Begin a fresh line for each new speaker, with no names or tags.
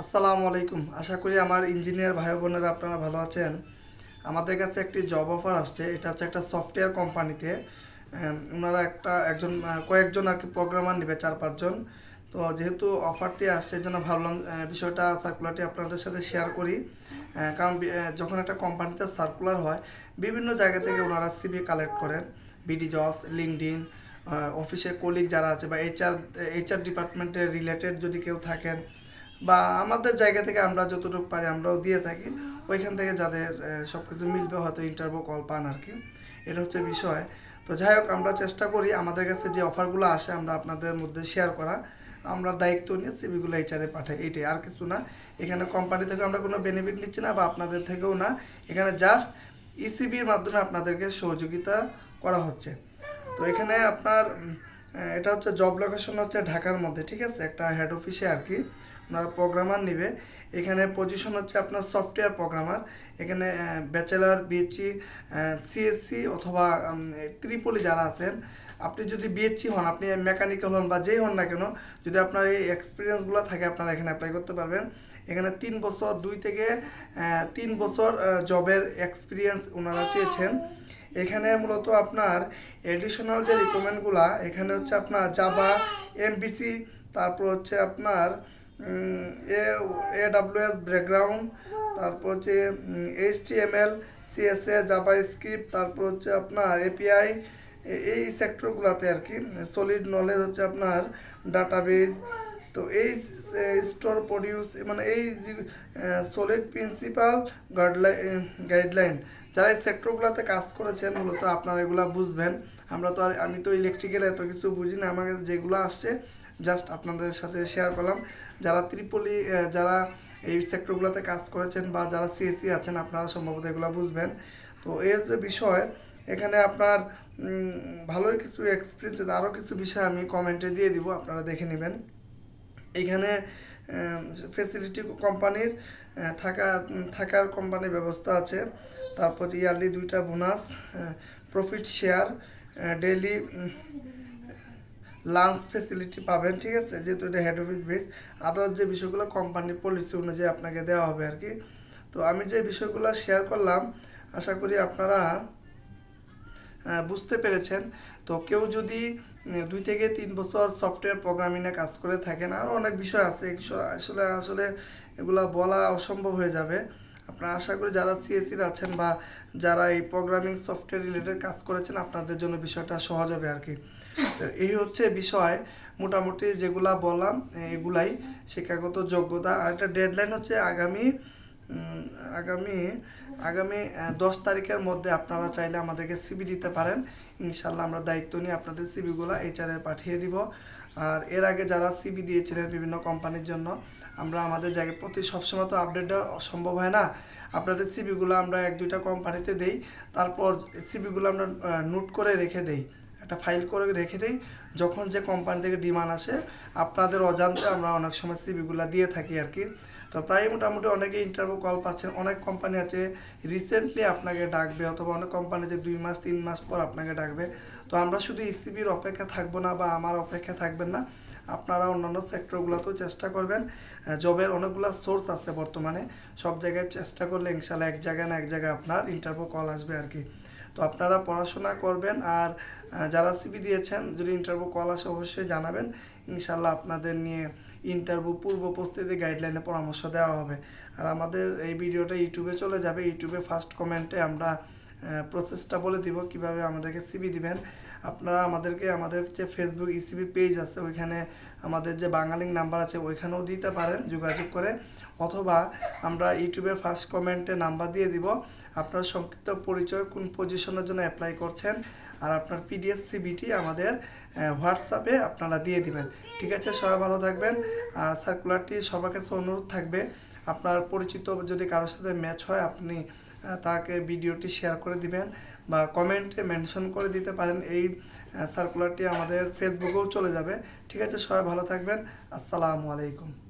আসসালামু আলাইকুম। আশা করি আমার ইঞ্জিনিয়ার ভাই বোনেরা আপনারা ভালো আছেন। আমাদের কাছে একটি জব অফার আসছে। এটা হচ্ছে একটা সফটওয়্যার কোম্পানিতে ওনারা একটা একজন কয়েকজন আর কি প্রোগ্রামার নেবে, চার পাঁচজন। তো যেহেতু অফারটি আসছে জন্য ভাবলাম বিষয়টা সার্কুলারটি আপনাদের সাথে শেয়ার করি। কারণ যখন একটা কোম্পানিতে সার্কুলার হয়, বিভিন্ন জায়গা থেকে ওনারা সিভি কালেক্ট করেন। বিডি জবস লিঙ্কডিন অফিসের কলিগ যারা আছে বা এইচআর এইচআর ডিপার্টমেন্টের রিলেটেড যদি কেউ থাকেন বা আমাদের জায়গা থেকে আমরা যতটুকু পারি আমরাও দিয়ে থাকি। ওইখান থেকে যাদের সব কিছু মিলবে হয়তো ইন্টারভিউ কল পান আর কি। এটা হচ্ছে বিষয়। তো যাই হোক, আমরা চেষ্টা করি আমাদের কাছে যে অফারগুলো আসে আমরা আপনাদের মধ্যে শেয়ার করা। আমরা দায়িত্ব নিয়ে সিভিগুলো এইচআরে পাঠাই, এইটাই। আর কিছু না। এখানে কোম্পানি থেকে আমরা কোনো বেনিফিট নিচ্ছি না বা আপনাদের থেকেও না। এখানে জাস্ট ইসিবির মাধ্যমে আপনাদেরকে সহযোগিতা করা হচ্ছে। তো এখানে আপনার এটা হচ্ছে জব লোকেশন হচ্ছে ঢাকার মধ্যে, ঠিক আছে? একটা হেড অফিসে আর কি। ওনারা প্রোগ্রামার নিবে। এখানে পজিশন হচ্ছে আপনার সফটওয়্যার প্রোগ্রামার এখানে ব্যাচেলার বিএসসি সিএসসি অথবা ত্রিপলি যারা আছেন, আপনি যদি বিএসসি হন, আপনি মেকানিক্যাল হন বা যেই হন না কেন, যদি আপনার এই এক্সপিরিয়েন্সগুলো থাকে, আপনারা এখানে অ্যাপ্লাই করতে পারবেন। এখানে তিন বছর, দুই থেকে তিন বছর জবের এক্সপিরিয়েন্স ওনারা চেয়েছেন। এখানে মূলত আপনার এডিশনাল যে রিকমেন্ডগুলা এখানে হচ্ছে আপনার জাবা এমবিসি তারপর হচ্ছে আপনার এ ব্যাকগ্রাউন্ড তারপর হচ্ছে H T M L CSS JavaScript তারপর হচ্ছে আপনার এপিআই এই সেক্টরগুলোতে আর কি সলিড নলেজ হচ্ছে আপনার ডাটাবেজ তো এই স্টোর প্রডিউস মানে এই সলিড প্রিন্সিপাল গাইডলাইন গাইডলাইন যারা এই সেক্টরগুলোতে কাজ করেছেন, মূলত আপনারা এগুলা বুঝবেন। আমরা তো আর, আমি তো ইলেকট্রিক্যাল এত কিছু বুঝি না আমার কাছে যেগুলো আসছে জাস্ট আপনাদের সাথে শেয়ার করলাম। যারা ত্রিপলি যারা এই সেক্টরগুলোতে কাজ করেছেন বা যারা সিএসসি আছেন, আপনারা সম্ভবত এগুলো বুঝবেন। তো এর যে বিষয়, এখানে আপনার ভালোই কিছু এক্সপিরিয়েন্স আরও কিছু বিষয় আমি কমেন্টে দিয়ে দিব, আপনারা দেখে নেবেন। এখানে ফেসিলিটি কোম্পানির থাকা থাকার কোম্পানির ব্যবস্থা আছে। তারপর ইয়ারলি দুইটা bonus profit share daily lunch facility পাবেন, ঠিক আছে? যেহেতু এটা হেড অফিস বেস আদার্স যে বিষয়গুলো কোম্পানির পলিসি অনুযায়ী আপনাকে দেওয়া হবে আর কি। তো আমি যে বিষয়গুলো শেয়ার করলাম, আশা করি আপনারা বুঝতে পেরেছেন। তো কেউ যদি দুই থেকে তিন বছর সফটওয়্যার প্রোগ্রামিংয়ে কাজ করে থাকেন আরও অনেক বিষয় আছে আসলে আসলে এগুলা বলা অসম্ভব হয়ে যাবে। আপনারা আশা করি যারা সিএসসির আছেন বা যারা এই প্রোগ্রামিং সফটওয়্যার রিলেটেড কাজ করেছেন, আপনাদের জন্য বিষয়টা সহজ হবে আর কি। এই হচ্ছে বিষয়। মোটামুটি যেগুলা বললাম, এগুলাই শিক্ষাগত যোগ্যতা। আর একটা ডেডলাইন হচ্ছে আগামী আগামী আগামী দশ তারিখের মধ্যে আপনারা চাইলে আমাদেরকে সিবি দিতে পারেন। ইনশাল্লাহ আমরা দায়িত্ব নিয়ে আপনাদের সিবিগুলো এইচআরে পাঠিয়ে দিব। আর এর আগে যারা সিবি দিয়েছিলেন বিভিন্ন কোম্পানির জন্য, আমরা আমাদের জায়গায় প্রতি সবসময় তো আপডেট সম্ভব হয় না। আপনাদের সিবিগুলো আমরা এক দুইটা কোম্পানিতে দেই, তারপর সিবিগুলো আমরা নোট করে রেখে দেই। একটা ফাইল করে রেখে দিই। যখন যে কোম্পানি থেকে ডিমান্ড আসে, আপনাদের অজান্তে আমরা অনেক সময় সিবিগুলো দিয়ে থাকি আর কি। তো প্রায় মোটামুটি অনেকে ইন্টারভিউ কল পাচ্ছেন। অনেক কোম্পানি আছে রিসেন্টলি আপনাকে ডাকবে অথবা অনেক কোম্পানি যে দুই মাস, তিন মাস পর আপনাকে ডাকবে। তো আমরা শুধু ইসিবির অপেক্ষা থাকব না বা আমার অপেক্ষা থাকবেন না। আপনারা অন্যান্য সেক্টরগুলোতেও চেষ্টা করবেন। জবের অনেকগুলো সোর্স আছে বর্তমানে। সব জায়গায় চেষ্টা করলে ইনশাল্লাহ এক জায়গায় না এক জায়গায় আপনার ইন্টারভিউ কল আসবে আর কি। তো আপনারা পড়াশোনা করবেন আর যারা সিবি দিয়েছেন, যদি ইন্টারভিউ কল আসে অবশ্যই জানাবেন। ইনশাল্লাহ আপনাদের নিয়ে ইন্টারভিউ পূর্ব প্রস্তুতি গাইডলাইনে পরামর্শ দেওয়া হবে। আর আমাদের এই ভিডিওটা ইউটিউবে চলে যাবে। ইউটিউবে ফার্স্ট কমেন্টে আমরা প্রসেসটা বলে দিব, কীভাবে আমাদেরকে সিবি দিবেন। আপনারা আমাদেরকে, আমাদের যে ফেসবুক ইসিবি পেজ আছে, ওইখানে আমাদের যে বাঙালিং নাম্বার আছে, ওইখানেও দিতে পারেন, যোগাযোগ করে। অথবা আমরা ইউটিউবে ফার্স্ট কমেন্টে নাম্বার দিয়ে দিব, আপনার সংক্ষিপ্ত পরিচয় কোন পজিশনের জন্য অ্যাপ্লাই করছেন, আর আপনার পিডিএফ সিবিটি আমাদের হোয়াটসঅ্যাপে আপনারা দিয়ে দিবেন। ঠিক আছে, সবাই ভালো থাকবেন, আর সার্কুলারটি সবার কাছে অনুরোধ থাকবে, আপনার পরিচিত যদি কারোর সাথে ম্যাচ হয়, আপনি তাকে ভিডিওটি শেয়ার করে দিবেন, বা কমেন্টে মেনশন করে দিতে পারেন, এই সার্কুলারটি আমাদের ফেসবুকেও চলে যাবে। ঠিক আছে, সবাই ভালো থাকবেন, আসসালামু আলাইকুম।